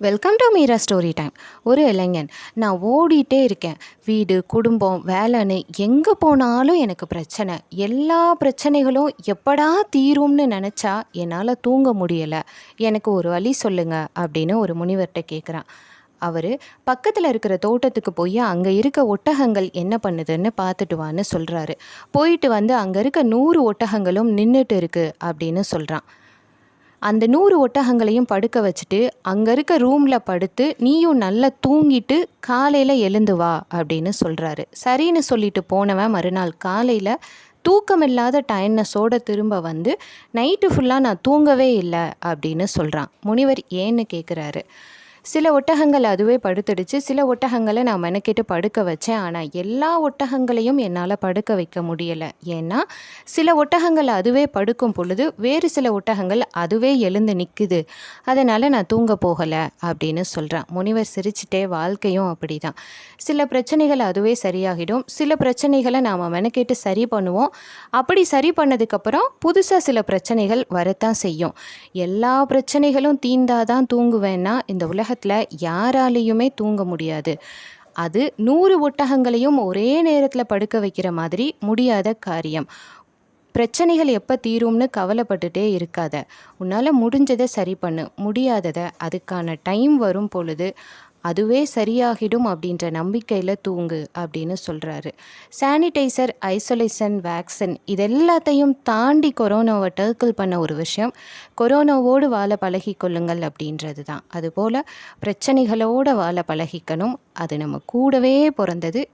Welcome to Meera story time ஒரு இளைஞன் நான் ஓடிட்டே இருக்கேன். வீடு குடும்பம் வேலைன்னு எங்கே போனாலும் எனக்கு பிரச்சனை. எல்லா பிரச்சனைகளும் எப்படா தீரும்னு நினச்சா என்னால் தூங்க முடியலை. எனக்கு ஒரு வழி சொல்லுங்கள் அப்படின்னு ஒரு முனிவர்கிட்ட கேட்குறான் அவர் பக்கத்தில் இருக்கிற தோட்டத்துக்கு போய் அங்கே இருக்க ஒட்டகங்கள் என்ன பண்ணுதுன்னு பார்த்துட்டு வான்னு சொல்கிறாரு போயிட்டு வந்து அங்கே இருக்க நூறு ஒட்டகங்களும் நின்றுட்டு இருக்கு அப்படின்னு சொல்கிறான் அந்த நூறு ஒட்டகங்களையும் படுக்க வச்சுட்டு அங்கே இருக்க ரூமில் படுத்து நீயும் நல்லா தூங்கிட்டு காலையில் எழுந்து வா அப்படின்னு சொல்கிறாரு சரின்னு சொல்லிட்டு போனவன் மறுநாள் காலையில் தூக்கமில்லாத டயர்னஸோட திரும்ப வந்து நைட்டு ஃபுல்லாக நான் தூங்கவே இல்லை அப்படின்னு சொல்கிறான் முனிவர் ஏன்னு கேட்குறாரு சில ஒட்டகங்கள் அதுவே படுத்துடுச்சு. சில ஒட்டகங்களை நான் மெனக்கிட்டு படுக்க வச்சேன். ஆனால் எல்லா ஒட்டகங்களையும் என்னால் படுக்க வைக்க முடியலை. ஏன்னா சில ஒட்டகங்கள் அதுவே படுக்கும் பொழுது வேறு சில ஒட்டகங்கள் அதுவே எழுந்து நிற்குது அதனால் நான் தூங்க போகலை அப்படின்னு சொல்கிறேன் முனிவர் சிரிச்சிட்டே வாழ்க்கையும் அப்படி தான் சில பிரச்சனைகள் அதுவே சரியாகிடும். சில பிரச்சனைகளை நாம் மெனக்கிட்டு சரி பண்ணுவோம். அப்படி சரி பண்ணதுக்கப்புறம் புதுசாக சில பிரச்சனைகள் வரத்தான் செய்யும். எல்லா பிரச்சனைகளும் தீந்தாதான் தூங்குவேன்னா இந்த உலக உலகத்தில் யாராலேயுமே தூங்க முடியாது. அது நூறு ஒட்டகங்களையும் ஒரே நேரத்தில் படுக்க வைக்கிற மாதிரி முடியாத காரியம். பிரச்சனைகள் எப்போ தீரும்னு கவலைப்பட்டுட்டே இருக்காத. உன்னால் முடிஞ்சதை சரி பண்ணு. முடியாததை அதுக்கான டைம் வரும் பொழுது அதுவே சரியாகிடும் அப்படின்ற நம்பிக்கையில் தூங்கு அப்படின்னு சொல்கிறாரு சானிடைசர் ஐசோலேஷன் வேக்சின் இது எல்லாத்தையும் தாண்டி கொரோனாவை டேக்கிள் பண்ண ஒரு விஷயம். கொரோனாவோடு வாழ பழகி கொள்ளுங்கள் அப்படின்றது தான். அதுபோல் பிரச்சனைகளோடு வாழ பழகிக்கணும். அது நம்ம கூடவே பிறந்தது.